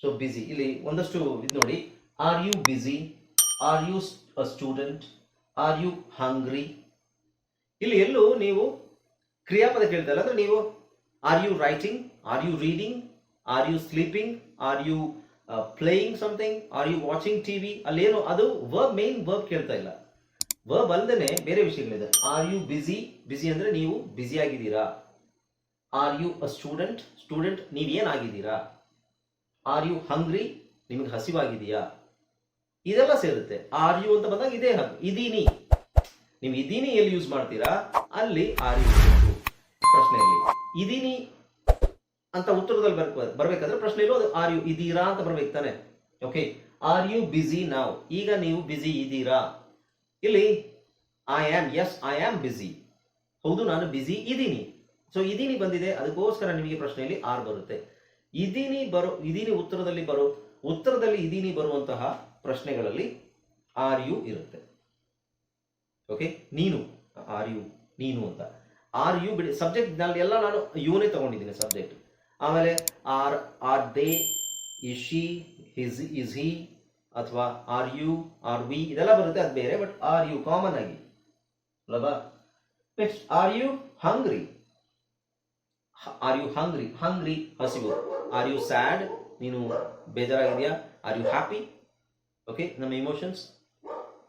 ಸೊ ಬಿಸಿ ಇಲ್ಲಿ ಒಂದಷ್ಟು ಇದು ನೋಡಿ. Are you busy are you a student are you hungry ಇಲ್ಲಿ ಎಲ್ಲೂ ನೀವು ಕ್ರಿಯಾಪದ ಕೇಳ್ತಾ ಇಲ್ಲ. ಅಂದ್ರೆ ನೀವು are you writing are you reading are you sleeping are you playing something are you watching TV ಅಲ್ಲೇನು, ಅದು ವರ್ಬ್ ಮೇನ್ ವರ್ಬ್ ಕೇಳ್ತಾ ಇಲ್ಲ. ವರ್ಬ್ ಅಲ್ಲದೆ ಬೇರೆ ವಿಷಯಗಳಿದೆ. ಆರ್ ಯು ಬಿಸಿ ಬಿಸಿ ಅಂದ್ರೆ ನೀವು ಬ್ಯುಸಿ ಆಗಿದ್ದೀರಾ? Are you a student student ನೀವೇನಾಗಿದ್ದೀರಾ are you hungry ನಿಮಗೆ ಹಸಿವಾಗಿದೆಯಾ? ಇದೆಲ್ಲ ಸೇರುತ್ತೆ. ಆರ್ ಯು ಅಂತ ಬಂದಾಗ ಇದೇ ಹಕ್ಕು ಇದೀನಿ. ನೀವು ಇದೀನಿ ಎಲ್ಲಿ ಯೂಸ್ ಮಾಡ್ತೀರಾ? ಅಲ್ಲಿ ಆರ್ ಯು ಪ್ರಶ್ನೆಯಲ್ಲಿ ಇದೀನಿ ಅಂತ ಉತ್ತರದಲ್ಲಿ ಬರ್, ಬರ್ಬೇಕಾದ್ರೆ ಪ್ರಶ್ನೆ ಅದು ಆರ್ ಯು ಇದೀರಾ ಅಂತ ಬರ್ಬೇಕು ತಾನೆ. ಓಕೆ ಆರ್ ಯು ಬಿಸಿ ನಾವ್ ಈಗ ನೀವು ಬಿಸಿ ಇದ್ದೀರಾ ಇಲ್ಲಿ I am yes I am busy ಹೌದು, ನಾನು ಬಿಸಿ ಇದ್ದೀನಿ ಸೊ ಇದೀನಿ ಬಂದಿದೆ, ಅದಕ್ಕೋಸ್ಕರ ನಿಮಗೆ ಪ್ರಶ್ನೆಯಲ್ಲಿ ಆರ್ ಬರುತ್ತೆ. ಇದೀನಿ ಬರೋ, ಇದೀನಿ ಉತ್ತರದಲ್ಲಿ ಬರೋ, ಉತ್ತರದಲ್ಲಿ ಇದೀನಿ ಬರುವಂತಹ ಪ್ರಶ್ನೆಗಳಲ್ಲಿ ಆರ್ ಯು ಇರುತ್ತೆ. ಓಕೆ ನೀನು ಆರ್ ಯು ನೀನು ಅಂತ. ಆರ್ ಯು ಬಿಡಿ ಸಬ್ಜೆಕ್ಟ್ನಲ್ಲಿ ಎಲ್ಲ ನಾನು ಯುನೇ ತಗೊಂಡಿದ್ದೀನಿ ಸಬ್ಜೆಕ್ಟ್ ಆಮೇಲೆ are are they is she his is he ಅಥವಾ ಆರ್ ಯು ಆರ್ ವಿ ಇದೆಲ್ಲ ಬರುತ್ತೆ ಅದು ಬೇರೆ ಬಟ್ ಆರ್ ಯು ಕಾಮನ್ ಆಗಿ. ಅಲ್ವಾ next are you hungry are you hungry hungry ಹಸಿವು. ಆರ್ ಯು ಸ್ಯಾಡ್ ನೀನು ಬೇಜಾರಾಗಿದೆಯಾ? ಆರ್ ಯು ಹ್ಯಾಪಿ ಓಕೆ ನಮ್ಮ ಇಮೋಷನ್ಸ್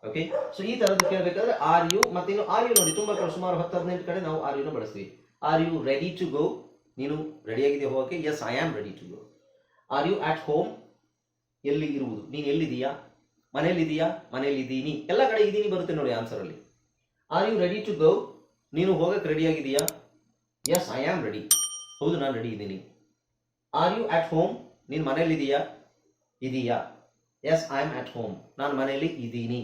ಓಕೆ ಸೊ ಈ ತರದ್ದು ಕೇಳಬೇಕಾದ್ರೆ ಆರ್ ಯು ಮತ್ತೆ ಇನ್ನು ಆರ್ ಯು ನೋಡಿ, ತುಂಬಾ ಸುಮಾರು ಹತ್ತು ಹದಿನೆಂಟು ಕಡೆ ನಾವು ಆರ್ ಯುನ ಬಳಸ್ತೀವಿ. Are you ready to go ನೀನು ರೆಡಿಯಾಗಿದೆ ಹೋಗೋಕೆ yes I am ready to go are you at home ಎಲ್ಲಿ ಇರುವುದು? ನೀನು ಎಲ್ಲಿದೀಯಾ ಮನೆಯಲ್ಲಿದೀಯಾ ಮನೆಯಲ್ಲಿದ್ದೀನಿ. ಎಲ್ಲ ಕಡೆ ಇದ್ದೀನಿ ಬರುತ್ತೆ ನೋಡಿ ಆನ್ಸರ್ ಅಲ್ಲಿ. Are you ready to go ನೀನು ಹೋಗಕ್ಕೆ ರೆಡಿ ಆಗಿದೆಯಾ ಎಸ್ ಐ ಆಮ್ ರೆಡಿ ಹೌದು, ನಾನು ರೆಡಿ ಇದ್ದೀನಿ. ಆರ್ ಯು ಅಟ್ ಹೋಮ್ ನೀನು ಮನೆಯಲ್ಲಿದೆಯಾ ಇದೀಯಾ. Yes I am at home ನಾನು ಮನೆಯಲ್ಲಿ ಇದ್ದೀನಿ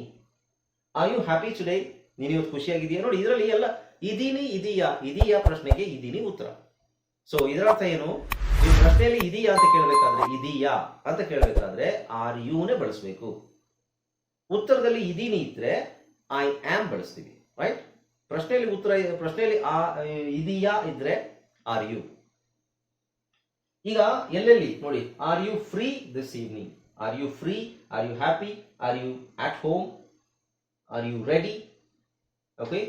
ಆರ್ ಯು ಹ್ಯಾಪಿ ಟುಡೇ ನೀನು ಇವತ್ತು ಖುಷಿಯಾಗಿದೆಯಾ ನೋಡಿ, ಇದರಲ್ಲಿ ಎಲ್ಲ ಇದೀನಿ, ಇದೀಯಾ ಇದೀಯಾ ಪ್ರಶ್ನೆಗೆ ಇದ್ದೀನಿ ಉತ್ತರ. ಸೊ ಇದರ ಅರ್ಥ ಏನು? ಪ್ರಶ್ನೆಯಲ್ಲಿ ಇದೆಯಾ ಅಂತ ಕೇಳಬೇಕಾದ್ರೆ ಇದೆಯಾ ಅಂತ ಕೇಳಬೇಕಾದ್ರೆ ಆರ್ ಯುನೇ ಬಳಸಬೇಕು. ಉತ್ತರದಲ್ಲಿ ಇದೀನಿ ಇದ್ರೆ ಐ ಆಮ್ ಬಳಸ್ತೀವಿ ರೈಟ್ ಪ್ರಶ್ನೆಯಲ್ಲಿ ಉತ್ತರ, ಪ್ರಶ್ನೆಯಲ್ಲಿ ಆ ಇದೆಯಾ ಇದ್ರೆ ಆರ್ ಯು ಈಗ ಎಲ್ಲೆಲ್ಲಿ, ನೋಡಿ are you free this evening are you free are you happy are you at home are you ready okay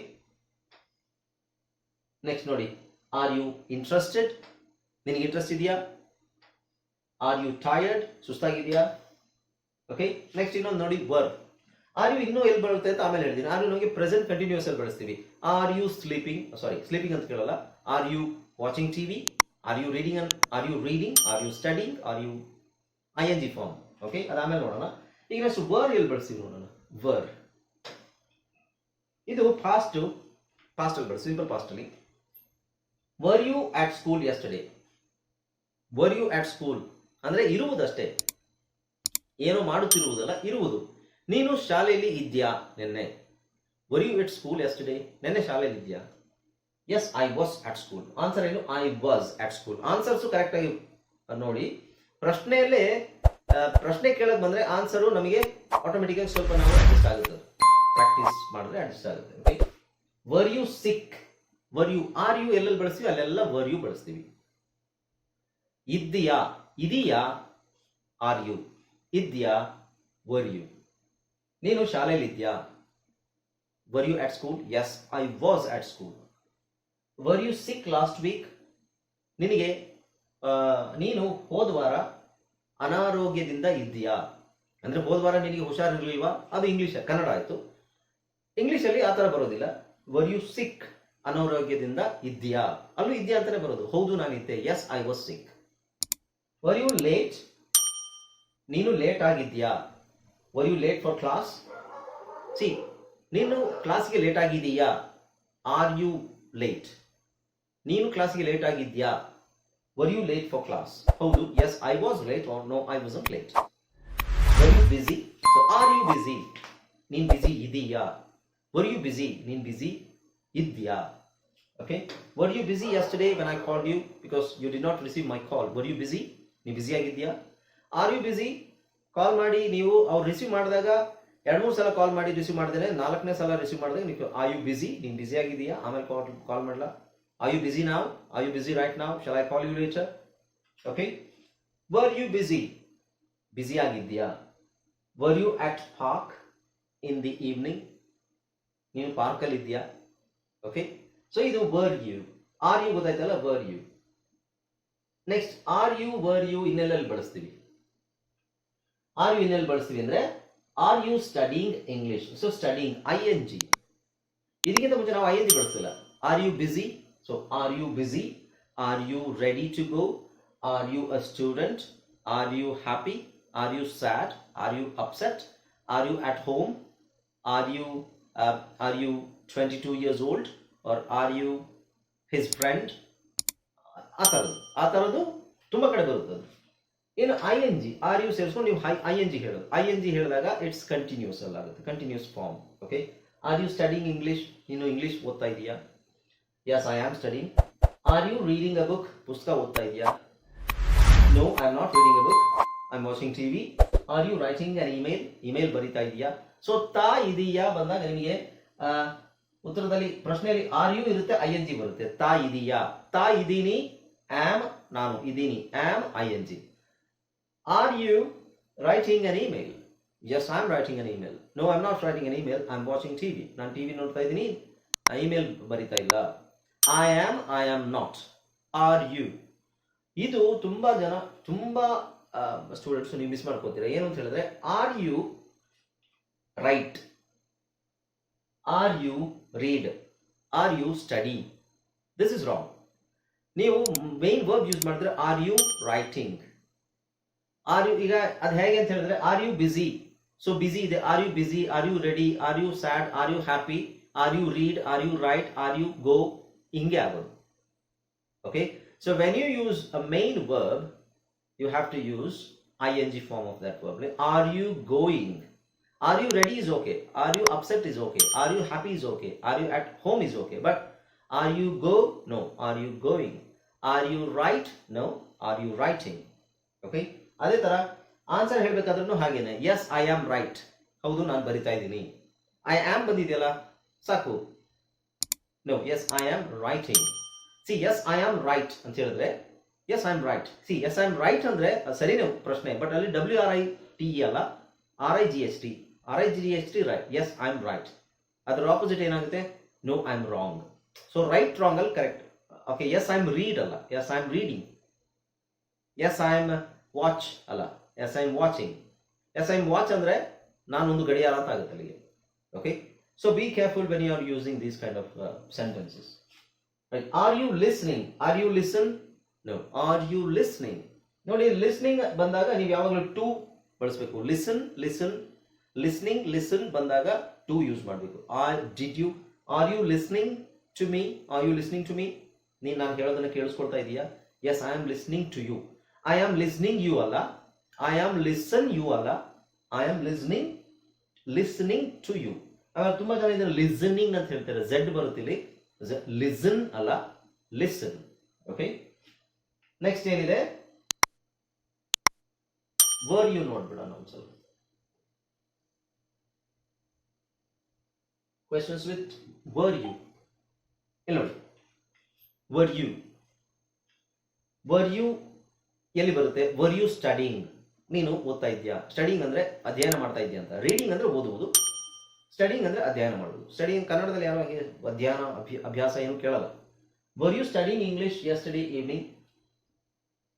next ನೋಡಿ ಆರ್ ಯು ಇಂಟ್ರೆಸ್ಟೆಡ್ ನಿನಗೆ ಇಂಟ್ರೆಸ್ಟ್ ಇದೆಯಾ? ಆರ್ ಯು ಟಯರ್ಡ್ ಸುಸ್ತಾಗಿದೆಯಾ ಓಕೆ ನೆಕ್ಸ್ಟ್ ಇನ್ನೊಂದು ನೋಡಿ ವರ್ಕ್ ಆರ್ ಯು ಇನ್ನೂ ಎಲ್ಲಿ ಬರುತ್ತೆ ಅಂತ ಆಮೇಲೆ ಹೇಳ್ತೀನಿ. ಆರ್ ಯು ನಮಗೆ ಪ್ರೆಸೆಂಟ್ ಕಂಟಿನ್ಯೂಸ್ ಅಲ್ಲಿ ಬಳಸ್ತೀವಿ. Are you sleeping sorry sleeping ಅಂತ ಕೇಳಲ್ಲ. Are you watching TV are you reading an are you reading are you studying are you I N G form okay ಅದಾದ್ಮೇಲೆ ನೋಡೋಣ. ಈಗ ನೆಕ್ಸ್ಟ್ ವರ್ ಎಲ್ಲಿ ಬಳಸ್ತೀವಿ ನೋಡೋಣ. ವರ್ ಇದು ಫಾಸ್ಟ್ ಫಾಸ್ಟ್ ಅಲ್ಲಿ ಸಿಂಪಲ್ ಫಾಸ್ಟ್ ಅಲ್ಲಿ. Were you at school yesterday were you at school ಅಂದರೆ ಇರುವುದಷ್ಟೇ. ಏನೋ ಮಾಡುತ್ತಿರುವುದಲ್ಲ, ಇರುವುದು. ನೀನು ಶಾಲೆಯಲ್ಲಿ ಇದ್ಯಾ ನಿನ್ನೆ. Were you at school yesterday ನಿನ್ನೆ ಶಾಲೆಯಲ್ಲಿ ಇದೆಯಾ yes I was at school answer ಏನು? I was at school answers correct ಆಗಿ ನೋಡಿ. ಪ್ರಶ್ನೆಯಲ್ಲೇ ಪ್ರಶ್ನೆ ಕೇಳಕ್ ಬಂದರೆ ಆನ್ಸರು ನಮಗೆ ಆಟೋಮೆಟಿಕ್ ಆಗಿ ಸ್ವಲ್ಪ ನಾವು ಅಡ್ಜಸ್ಟ್ ಆಗುತ್ತೆ. ಪ್ರಾಕ್ಟೀಸ್ ಮಾಡಿದ್ರೆ ಅಡ್ಜಸ್ಟ್ ಆಗುತ್ತೆ okay were you sick were you are you ಎಲ್ಲೆಲ್ಲಿ ಬಳಸ್ತೀವಿ? ಅಲ್ಲೆಲ್ಲ ವರ್ ಯು ಬಳಸ್ತೀವಿ. ಇದ್ದೀಯಾ, ಇದೀಯಾ, ಆರ್ ಯು? ಇದ್ಯಾ ವರ್ ಯು? ನೀನು ಶಾಲೆಯಲ್ಲಿ ಇದ್ಯಾ were you at school? Yes I was at school were you sick last week? ನಿನಗೆ ನೀನು ಹೋದ ವಾರ ಅನಾರೋಗ್ಯದಿಂದ ಇದ್ದೀಯಾ? ಅಂದ್ರೆ ಹೋದ ವಾರ ನಿನಗೆ ಹುಷಾರಿರಲಿಲ್ವಾ ಅದು ಇಂಗ್ಲಿಷ್ ಕನ್ನಡ ಆಯ್ತು. ಇಂಗ್ಲಿಷಲ್ಲಿ ಆ ಥರ ಬರೋದಿಲ್ಲ. ವರ್ ಯು ಸಿಕ್ ಅನಾರೋಗ್ಯದಿಂದ ಇದ್ದೀಯಾ? ಅಲ್ಲೂ ಇದೆಯಾ ಅಂತಾನೆ ಬರೋದು. ಹೌದು, ನಾನಿದ್ದೆ. Yes I was sick were you late ನೀನು ಲೇಟ್ ಆಗಿದ್ಯಾ were you late for class see ನೀನು ಕ್ಲಾಸ್ಗೆ ಲೇಟ್ ಆಗಿದೀಯಾ ಆರ್ ಯು ಲೇಟ್ ನೀನು ಕ್ಲಾಸ್ಗೆ ಲೇಟ್ ಆಗಿದ್ಯಾ were you late for class ಹೌದು yes I was late or no I was late were you busy so are you busy ನೀನ್ ಬಿಸಿ ಇದೀಯಾ? ವರ್ ಯು ಬಿಸಿ ನೀನ್ ಬಿಸಿ ಇದ್ಯಾ okay were you busy yesterday when I called you because you did not receive my call were you busy ನೀವು ಬ್ಯುಸಿ ಆಗಿದ್ಯಾ ಆರ್ ಯು ಬ್ಯುಸಿ ಕಾಲ್ ಮಾಡಿ, ನೀವು ಅವ್ರು ರಿಸೀವ್ ಮಾಡಿದಾಗ ಎರಡು, ಮೂರು ಸಲ ಕಾಲ್ ಮಾಡಿ ರಿಸೀವ್ ಮಾಡಿದ್ರೆ ನಾಲ್ಕನೇ ಸಲ ರಿಸೀವ್ ಮಾಡಿದಾಗ ನೀವು ಆ ಯು ಬ್ಯುಸಿ ನೀನು ಬ್ಯುಸಿ ಆಗಿದೆಯಾ ಆಮೇಲೆ ಕಾಲ್ ಕಾಲ್ ಮಾಡಲ್ಲ ಆ ಯು ಬ್ಯುಸಿ ನಾವು ಆ ಯು ಬ್ಯುಸಿ ರೈಟ್ ನಾವು shall I call you later okay were you busy busy ಆಗಿದೆಯಾ were you at park in the evening ನೀನು ಪಾರ್ಕಲ್ಲಿ ಇದೆಯಾ ಓಕೆ ಸೊ ಇದು ವರ್ ಯು ಆರ್ ಯು ಗೊತ್ತಾಯ್ತಲ್ಲ? Were you next are you were you ಇನ್ನೆಲ್ಲಲ್ಲಿ ಬಳಸ್ತೀವಿ ಆರ್ ಯು ಇನ್ನೆಲ್ಲಿ ಬಳಸ್ತೀವಿ ಅಂದ್ರೆ are you studying English so studying I N G ಇದಕ್ಕಿಂತ ಮುಂಚೆ ನಾವು I N G ಬಳಸ್ತಿಲ್ಲ are you busy so are you busy are you ready to go are you a student are you happy are you sad are you upset are you at home are you are you twenty two years old are are you his friend ಆ ಥರದ್ದು ಆ ಥರದ್ದು ತುಂಬ ಕಡೆ ಬರುತ್ತೆ ಅದು ಏನು I N G are you ಸೇರಿಸ್ಕೊಂಡು ನೀವು ಹೈ ಐ ಎನ್ ಜಿ ಹೇಳೋದು. ಐ ಎನ್ ಜಿ ಹೇಳಿದಾಗ ಇಟ್ಸ್ ಕಂಟಿನ್ಯೂಸ್ ಅಲ್ಲ ಆಗುತ್ತೆ. Continuous form okay are you studying English ನೀನು ಇಂಗ್ಲಿಷ್ ಓದ್ತಾ ಇದೆಯಾ? Yes I am studying are you reading a book ಪುಸ್ತಕ ಓದ್ತಾ ಇದೆಯಾ? No I am not reading a book I am watching TV are you writing an email email ಬರಿತಾ ಇದೆಯಾ? ಸೊ ತಾ ಇದೆಯಾ ಬಂದಾಗ ನಿಮಗೆ ಉತ್ತರದಲ್ಲಿ ಪ್ರಶ್ನೆಯಲ್ಲಿ ಆರ್ ಯು ಇರುತ್ತೆ ಐ ಎನ್ ಜಿ ಬರುತ್ತೆ. ತಾ ಇದೀಯಾ? ತಾ ಇದೀನಿ ಆಮ್ ನಾನು ಇದ್ದೀನಿ am I N G are you writing an email yes I am writing an email no I am not writing an email I am watching TV ನಾನು ಟಿ ವಿ ನೋಡ್ತಾ ಇದ್ದೀನಿ. ಇಮೇಲ್ ಬರಿತಾ ಇಲ್ಲ. I am I am not are you ಇದು ತುಂಬ ಜನ, ತುಂಬ ಸ್ಟೂಡೆಂಟ್ಸ್ ನೀವು ಮಿಸ್ ಮಾಡ್ಕೋತೀರಾ. ಏನು ಅಂತ ಹೇಳಿದ್ರೆ are you write are you read are you study this is wrong ನೀವು ಮೇನ್ ವರ್ಬ್ ಯೂಸ್ ಮಾಡಿದ್ರೆ are you writing are you ಈಗ ಅದು ಹೇಗೆ ಅಂತ ಹೇಳಿದ್ರೆ are you busy so busy ಇದೆ are you busy are you ready are you sad are you happy are you read are you write are you go ಹಿಂಗೆ ಆಗೋದು okay so when you use a main verb you have to use ing form of that verb. Like, are you going? Are you ready is okay. Are you upset is okay. Are you happy is okay. Are you at home is okay. But are you go? No. Are you going? Are you write no are you writing okay ಅದೇ ತರ ಆನ್ಸರ್ ಹೇಳಬೇಕಾದ್ರೂ ಹಾಗೇನೆ. ಎಸ್ ಐ ಆಮ್ ರೈಟ್ ಹೌದು, ನಾನು ಬರಿತಾ ಇದ್ದೀನಿ. ಐ ಆಮ್ ಬಂದಿದೆಯಲ್ಲ? ಸಾಕು. No yes I am writing see yes I am write ಅಂತ ಹೇಳಿದ್ರೆ yes I am write see yes I am write ಅಂದ್ರೆ ಅದು ಸರಿನೇ ಪ್ರಶ್ನೆ ಬಟ್ ಅಲ್ಲಿ W R I T E ಅಲ್ಲ R I G S T R I G S T right yes I am right ಅದರ ಆಪೋಸಿಟ್ ಏನಾಗುತ್ತೆ? No I am wrong so right wrong ಅಲ್ಲಿ correct okay yes I am read ಅಲ್ಲ. Yes I am reading yes I am watch ಅಲ್ಲ. Yes I am watching yes I am watch ಅಂದ್ರೆ ನಾನೊಂದು ಗಡಿಯಾರ ಅಂತ ಆಗುತ್ತೆ ಅಲ್ಲಿಗೆ. Okay so be careful when you are using these kind of sentences right are you listening are you listen no are you listening ನೋಡಿ ಲಿಸ್ನಿಂಗ್ ಬಂದಾಗ ನೀವು ಯಾವಾಗಲೂ ಟು ಬಳಸಬೇಕು. ಲಿಸನ್ ಲಿಸನ್ ಲಿಸ್ನಿಂಗ್ ಲಿಸನ್ ಬಂದಾಗ ಟು ಯೂಸ್ ಮಾಡಬೇಕು. Are did you are you listening to me are you listening to me ನೀನು ನಾನು ಹೇಳೋದನ್ನ ಕೇಳಿಸ್ಕೊಳ್ತಾ ಇದೀಯಾ? Yes I am listening to you I am listening you ಅಲ್ಲ? ಐ ಆಮ್ ಲಿಸನ್ ಯು ಅಲ್ಲ? I am listening listening to you ಆಮೇಲೆ ತುಂಬಾ ಜನ ಇದನ್ನು ಲಿಸನಿಂಗ್ ಅಂತ ಹೇಳ್ತಾರೆ. ಝೆಡ್ ಬರುತ್ತೆ ಇಲ್ಲಿ. ಲಿಸನ್ ಅಲ್ಲ ಲಿಸನ್ ಓಕೆ ನೆಕ್ಸ್ಟ್ ಏನಿದೆ? ವರ್ ಯು ನೋಡ್ಬಿಡೋಣ ಒಂದ್ಸಲ ಕ್ವೆಶನ್ಸ್ ವಿತ್ ವರ್ ಯು ಇಲ್ಲಿ ನೋಡಿ. ವರ್ ಯು ವರ್ ಯು ಎಲ್ಲಿ ಬರುತ್ತೆ? ವರ್ ಯು ಸ್ಟಡಿಂಗ್ ನೀನು ಓದ್ತಾ ಇದೆಯಾ ಸ್ಟಡಿಂಗ್ ಅಂದ್ರೆ ಅಧ್ಯಯನ ಮಾಡ್ತಾ ಇದೆಯಾ ಅಂತ. ರೀಡಿಂಗ್ ಅಂದ್ರೆ ಓದುವುದು. ಸ್ಟಡಿಂಗ್ ಅಂದ್ರೆ ಅಧ್ಯಯನ ಮಾಡುವುದು. ಸ್ಟಡಿಂಗ್ ಕನ್ನಡದಲ್ಲಿ ಯಾರು ಹಾಗೆ ಅಧ್ಯಯನ, ಅಭ್ಯ- ಅಭ್ಯಾಸ ಏನು ಕೇಳಲ್ಲ. Were you studying English yesterday evening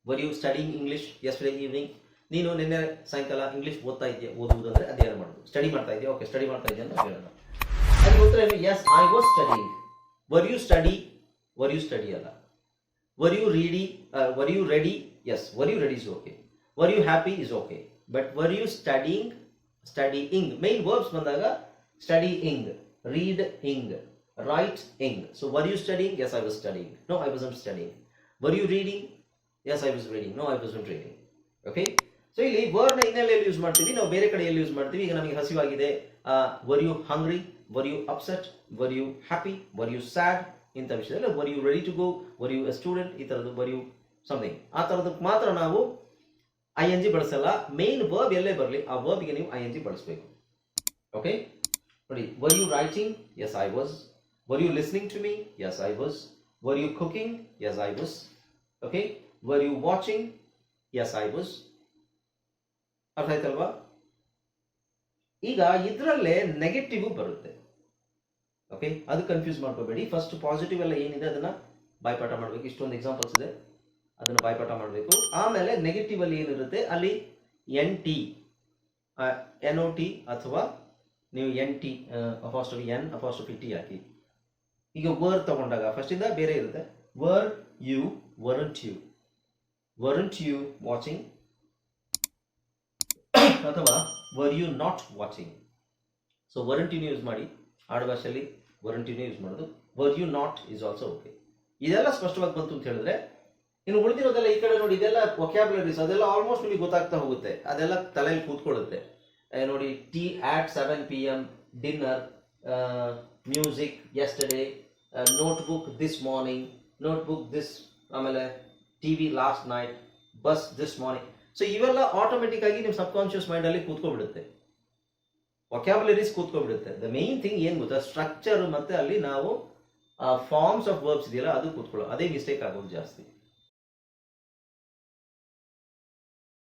were you studying English yesterday evening ನೀನು ನಿನ್ನೆ ಸಾಯಂಕಾಲ ಇಂಗ್ಲಿಷ್ ಓದ್ತಾ ಇದೆಯಾ ಓದುವುದು ಅಂದ್ರೆ ಅಧ್ಯಯನ ಮಾಡೋದು ಸ್ಟಡಿ ಮಾಡ್ತಾ ಇದೆಯಾ ಓಕೆ ಸ್ಟಡಿ ಮಾಡ್ತಾ ಇದೆಯಾ ಅಂತ ಹೇಳೋಣ ಅದಕ್ಕೆ ಉತ್ತರ yes I was studying were you study were you study ಅಲ್ಲ were you ready were you ready yes were you ready is okay were you happy is okay but were you studying studying main verbs ಬಂದಾಗ study ing read ing write ing so were you studying yes I was studying no I was studying were you reading yes I was reading no I was reading okay so ಇಲ್ಲಿ ವರ್ಡ್ನ ಹಿನ್ನೆಲೆಯಲ್ಲಿ ಯೂಸ್ ಮಾಡ್ತೀವಿ. ನಾವು ಬೇರೆ ಕಡೆ ಎಲ್ಲಿ ಯೂಸ್ ಮಾಡ್ತೀವಿ. ಈಗ ನಮಗೆ ಹಸಿವಾಗಿದೆ. Were you hungry were you upset were you happy were you sad ಇಂಥ ವಿಷಯದಲ್ಲಿ were you ready to go were you a student ಈ ಥರದ್ದು ವರ್ ಯು ಸಮಥಿಂಗ್ ಆ ಥರದಕ್ಕೆ ಮಾತ್ರ ನಾವು ಐ ಎನ್ ಜಿ ಬಳಸಲ್ಲ. ಮೇನ್ ವರ್ಬ್ ಎಲ್ಲೇ ಬರಲಿ, ಆ ವರ್ಬ್ಗೆ ನೀವು ಐ ಎನ್ ಜಿ ಬಳಸಬೇಕು. ಓಕೆ ನೋಡಿ were you writing yes I was were you listening to me yes I was were you cooking yes I was okay were you watching yes I was ಅರ್ಥ ಆಯ್ತಲ್ವಾ? ಈಗ ಇದರಲ್ಲೇ ನೆಗೆಟಿವ್ ಬರುತ್ತೆ. ಓಕೆ ಅದು ಕನ್ಫ್ಯೂಸ್ ಮಾಡ್ಕೋಬೇಡಿ. ಫಸ್ಟ್ ಪಾಸಿಟಿವ್ ಎಲ್ಲ ಏನಿದೆ ಅದನ್ನ ಬಾಯ್ಪಾಠ ಮಾಡಬೇಕು. ಇಷ್ಟೊಂದು ಎಕ್ಸಾಂಪಲ್ಸ್ ಇದೆ. ಅದನ್ನು ಬಾಯ್ಪಾಠ ಮಾಡಬೇಕು. ಆಮೇಲೆ ನೆಗೆಟಿವ್ ಅಲ್ಲಿ ಏನಿರುತ್ತೆ? ಅಲ್ಲಿ N T N O T ಅಥವಾ ನೀವು N T apostrophe N apostrophe T ಹಾಕಿ. ಈಗ ವರ್ ತಗೊಂಡಾಗ ಫಸ್ಟಿಂದ ಬೇರೆ ಇರುತ್ತೆ. Were you weren't you weren't you watching ಅಥವಾ were you not watching so you use ಮಾಡಿ ಆಡುಭಾಷೆಯಲ್ಲಿ. ವರಂಟಿನ ಯೂಸ್ ಮಾಡೋದು. Were you not is also okay ಇದೆಲ್ಲ ಸ್ಪಷ್ಟವಾಗಿ ಬಂತು ಅಂತ ಹೇಳಿದ್ರೆ, ಇನ್ನು ಉಳಿದಿರೋದೆಲ್ಲ ಈ ಕಡೆ ನೋಡಿ, ಇದೆಲ್ಲ ವೊಕ್ಯಾಬುಲರೀಸ್ ಅದೆಲ್ಲ ಆಲ್ಮೋಸ್ಟ್ ನಿಮಗೆ ಗೊತ್ತಾಗ್ತಾ ಹೋಗುತ್ತೆ. ಅದೆಲ್ಲ ತಲೆಯಲ್ಲಿ ಕೂತ್ಕೊಳ್ಳುತ್ತೆ. ನೋಡಿ tea at seven PM dinner music yesterday notebook this morning notebook this ಆಮೇಲೆ TV last night bus this morning so ಇವೆಲ್ಲ ಆಟೋಮೆಟಿಕ್ ಆಗಿ ನಿಮ್ಮ ಸಬ್ಕಾನ್ಷಿಯಸ್ ಮೈಂಡಲ್ಲಿ ಕೂತ್ಕೊಬಿಡುತ್ತೆ. ವೊಕ್ಯಾಬುಲರೀಸ್ ಕೂತ್ಕೊಂಡ್ಬಿಡುತ್ತೆ. ದ ಮೇನ್ ಥಿಂಗ್ ಏನು ಗೊತ್ತಾ? ಸ್ಟ್ರಕ್ಚರ್ ಮತ್ತೆ ಅಲ್ಲಿ ನಾವು ಫಾರ್ಮ್ಸ್ ಆಫ್ ವರ್ಬ್ಸ್ ಇದೆಯಲ್ಲ, ಅದು ಕೂತ್ಕೊಳ್ಳೋ ಅದೇ ಮಿಸ್ಟೇಕ್ ಆಗೋದು ಜಾಸ್ತಿ.